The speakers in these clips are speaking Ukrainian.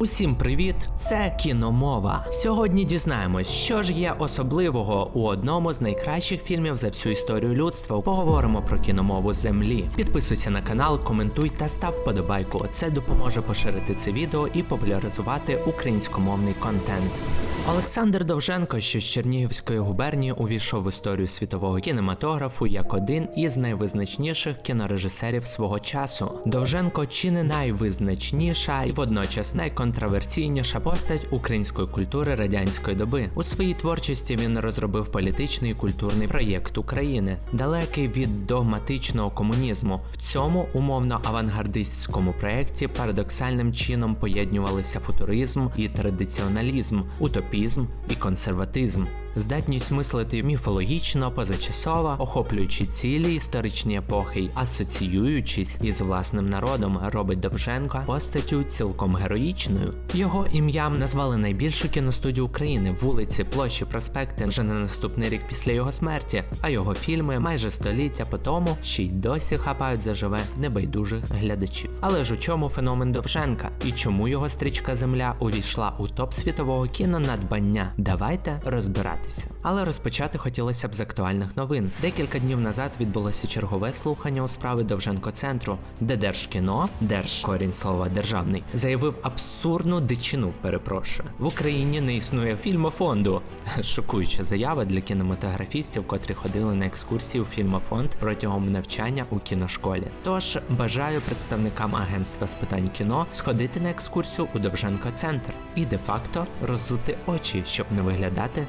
Усім привіт! Це кіномова. Сьогодні дізнаємось, що ж є особливого у одному з найкращих фільмів за всю історію людства. Поговоримо про кіномову землі. Підписуйся на канал, коментуй та став вподобайку. Це допоможе поширити це відео і популяризувати українськомовний контент. Олександр Довженко, що з Чернігівської губернії увійшов в історію світового кінематографу як один із найвизначніших кінорежисерів свого часу. Довженко чи не найвизначніша і водночас найконтроверсійніша постать української культури радянської доби. У своїй творчості він розробив політичний і культурний проєкт України, далекий від догматичного комунізму. В цьому умовно авангардистському проєкті парадоксальним чином поєднувалися футуризм і традиціоналізм, утопізм і консерватизм. Здатність мислити міфологічно, позачасово, охоплюючи цілі історичні епохи, й асоціюючись із власним народом, робить Довженка постаттю цілком героїчною. Його ім'ям назвали найбільшу кіностудію України, вулиці, площі, проспекти вже на наступний рік після його смерті. А його фільми майже століття по тому ще й досі хапають заживе небайдужих глядачів. Але ж у чому феномен Довженка і чому його стрічка Земля увійшла у топ світового кінонадбання? Давайте розбиратися. Але розпочати хотілося б з актуальних новин. Декілька днів назад відбулося чергове слухання у справи Довженко центру, де Держкіно, держ корінь слова державний, заявив абсурдну дичину. Перепрошую в Україні не існує фільмофонду. Шокуюча заява для кінематографістів, котрі ходили на екскурсії у фільмофонд протягом навчання у кіношколі. Тож бажаю представникам агентства з питань кіно сходити на екскурсію у Довженко центр і де-факто роззути очі, щоб не виглядати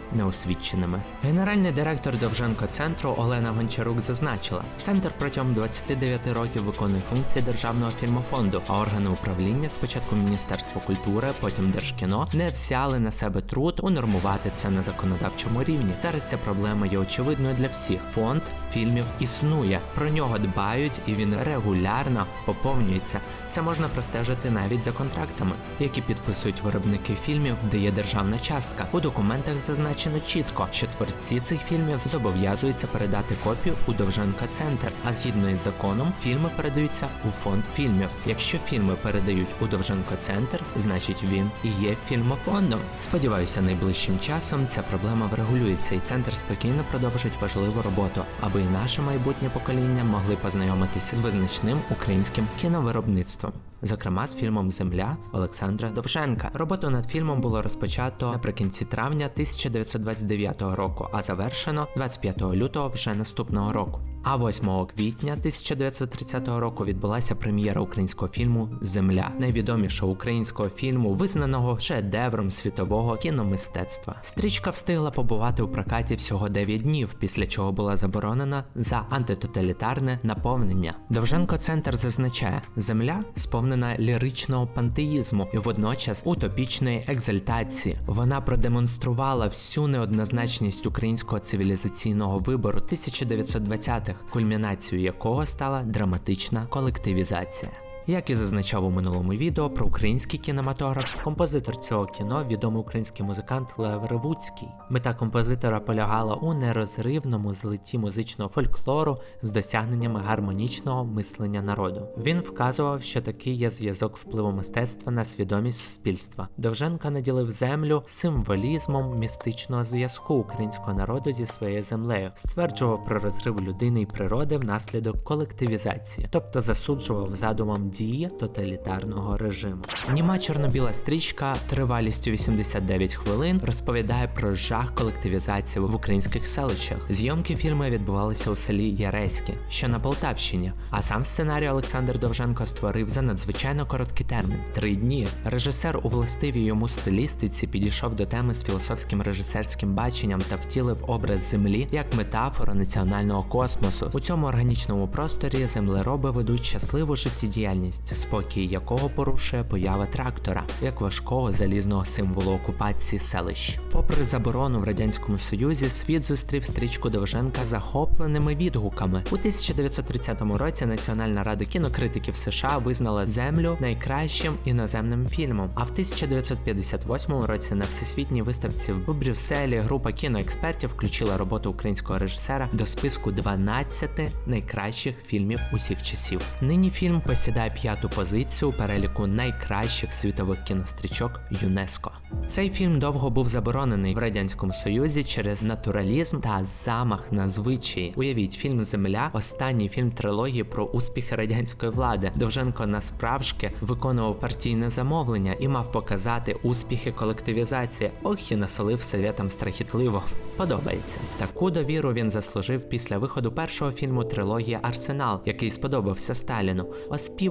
неосвіченими. Генеральний директор Довженко центру Олена Гончарук зазначила, центр протягом 29 років виконує функції державного фільмофонду, а органи управління спочатку Міністерство культури, потім Держкіно не взяли на себе труд унормувати це на законодавчому рівні. Зараз ця проблема є очевидною для всіх. Фонд фільмів існує, про нього дбають і він регулярно поповнюється. Це можна простежити навіть за контрактами, які підписують виробники фільмів, де є державна частка. У документах зазначено чітко, що творці цих фільмів зобов'язуються передати копію у Довженка Центр. А згідно із законом, фільми передаються у фонд фільмів. Якщо фільми передають у Довженко Центр, значить він і є фільмофондом. Сподіваюся, найближчим часом ця проблема врегулюється, і центр спокійно продовжить важливу роботу, аби і наше майбутнє покоління могли познайомитися з визначним українським кіновиробництвом. Зокрема, з фільмом Земля Олександра Довженка. Роботу над фільмом було розпочато наприкінці травня 1929 року, а завершено 25 лютого вже наступного року. А 8 квітня 1930 року відбулася прем'єра українського фільму Земля, найвідомішого українського фільму, визнаного шедевром світового кіномистецтва. Стрічка встигла побувати у прокаті всього 9 днів, після чого була заборонена за антитоталітарне наповнення. Довженко центр зазначає, земля сповнена ліричного пантеїзму і водночас утопічної екзальтації. Вона продемонструвала всю неоднозначність українського цивілізаційного вибору 1920-х, кульмінацією якого стала драматична колективізація. Як і зазначав у минулому відео про український кінематограф, композитор цього кіно відомий український музикант Лев Ревуцький. Мета композитора полягала у нерозривному злитті музичного фольклору з досягненнями гармонічного мислення народу. Він вказував, що такий є зв'язок впливу мистецтва на свідомість суспільства. Довженко наділив землю символізмом містичного зв'язку українського народу зі своєю землею, стверджував про розрив людини і природи внаслідок колективізації, тобто засуджував задумом дії тоталітарного режиму. Німа чорно-біла стрічка тривалістю 89 хвилин розповідає про жах колективізації в українських селищах. Зйомки фільму відбувалися у селі Яреське, що на Полтавщині. А сам сценарій Олександр Довженко створив за надзвичайно короткий термін три дні. Режисер у властивій йому стилістиці підійшов до теми з філософським режисерським баченням та втілив образ землі як метафору національного космосу. У цьому органічному просторі землероби ведуть щасливу життєдіяльність, спокій якого порушує поява трактора як важкого залізного символу окупації селищ. Попри заборону в радянському союзі, світ зустрів стрічку Довженка захопленими відгуками. У 1930 році Національна рада кінокритиків США визнала землю найкращим іноземним фільмом. А в 1958 році на всесвітній виставці в Брюсселі група кіноекспертів включила роботу українського режисера до списку 12 найкращих фільмів усіх часів. Нині фільм посідає п'яту позицію переліку найкращих світових кінострічок ЮНЕСКО. Цей фільм довго був заборонений в радянському союзі через натуралізм та замах на звичаї. Уявіть, фільм Земля останній фільм трилогії про успіхи радянської влади. Довженко насправжки виконував партійне замовлення і мав показати успіхи колективізації. Ох і насолив совєтам страхітливо. Подобається. Таку довіру він заслужив після виходу першого фільму трилогії Арсенал, який сподобався Сталіну.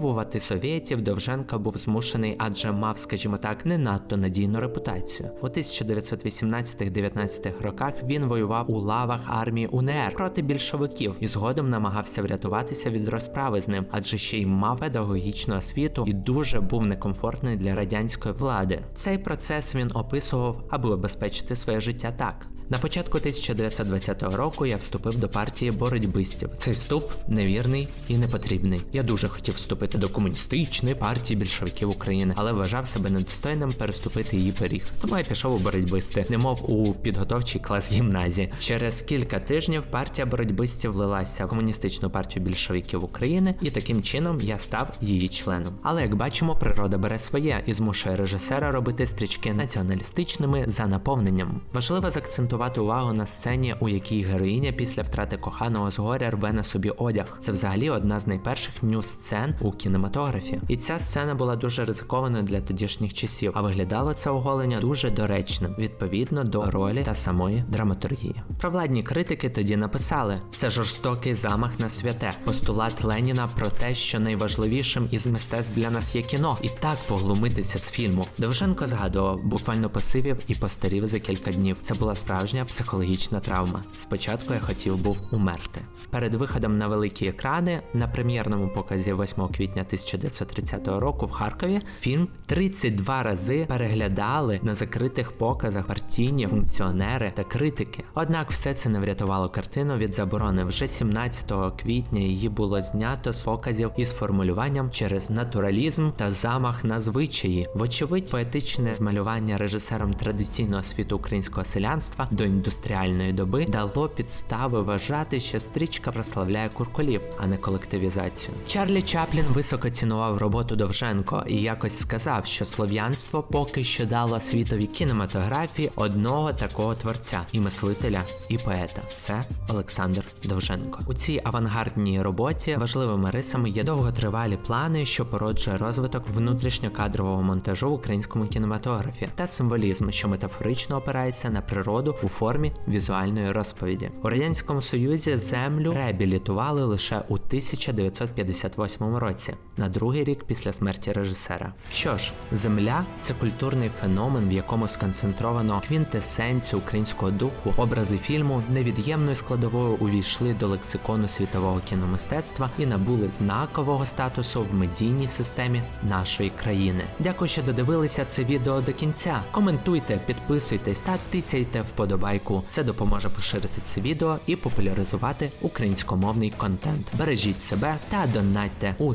Оспівувати совєтів Довженко був змушений, адже мав, скажімо так, не надто надійну репутацію. У 1918-19 роках він воював у лавах армії УНР проти більшовиків і згодом намагався врятуватися від розправи з ним, адже ще й мав педагогічну освіту і дуже був некомфортний для радянської влади. Цей процес він описував, аби обезпечити своє життя так. На початку 1920 року я вступив до партії боротьбистів. Цей вступ невірний і непотрібний. Я дуже хотів вступити до комуністичної партії більшовиків України, але вважав себе недостойним переступити її поріг. Тому я пішов у боротьбисти, немов у підготовчий клас гімназії. Через кілька тижнів партія боротьбистів влилася в комуністичну партію більшовиків України, і таким чином я став її членом. Але як бачимо, природа бере своє і змушує режисера робити стрічки націоналістичними за наповненням. Важливо заакцентувати увагу на сцені, у якій героїня після втрати коханого згоря рве на собі одяг. Це взагалі одна з найперших ню сцен у кінематографі. І ця сцена була дуже ризикованою для тодішніх часів, а виглядало це оголення дуже доречним, відповідно до ролі та самої драматургії. Провладні критики тоді написали: це жорстокий замах на святе, постулат Леніна про те, що найважливішим із мистецтв для нас є кіно, і так поглумитися з фільму. Довженко згадував, буквально посивів і постарів за кілька днів. Це була справжня психологічна травма. Спочатку я хотів був умерти. Перед виходом на великі екрани на прем'єрному показі 8 квітня 1930 року в Харкові фільм 32 рази переглядали на закритих показах партійні функціонери та критики. Однак все це не врятувало картину від заборони. Вже 17 квітня її було знято з показів із формулюванням через натуралізм та замах на звичаї. Вочевидь, поетичне змалювання режисером традиційного світу українського селянства до індустріальної доби дало підстави вважати, що стрічка прославляє куркулів, а не колективізацію. Чарлі Чаплін високо цінував роботу Довженко і якось сказав, що слов'янство поки що дало світові кінематографії одного такого творця і мислителя, і поета. Це Олександр Довженко. У цій авангардній роботі важливими рисами є довготривалі плани, що породжує розвиток внутрішньокадрового монтажу в українському кінематографі та символізм, що метафорично опирається на природу у формі візуальної розповіді. У радянському союзі землю реабілітували лише у 1958 році, на другий рік після смерті режисера. Що ж, земля це культурний феномен, в якому сконцентровано квінтесенцію українського духу, образи фільму невід'ємною складовою увійшли до лексикону світового кіномистецтва і набули знакового статусу в медійній системі нашої країни. Дякую, що додивилися це відео до кінця. Коментуйте, підписуйтесь та тицяйте вподобайку. Це допоможе поширити це відео і популяризувати українськомовний контент. Бережіть себе та донатьте у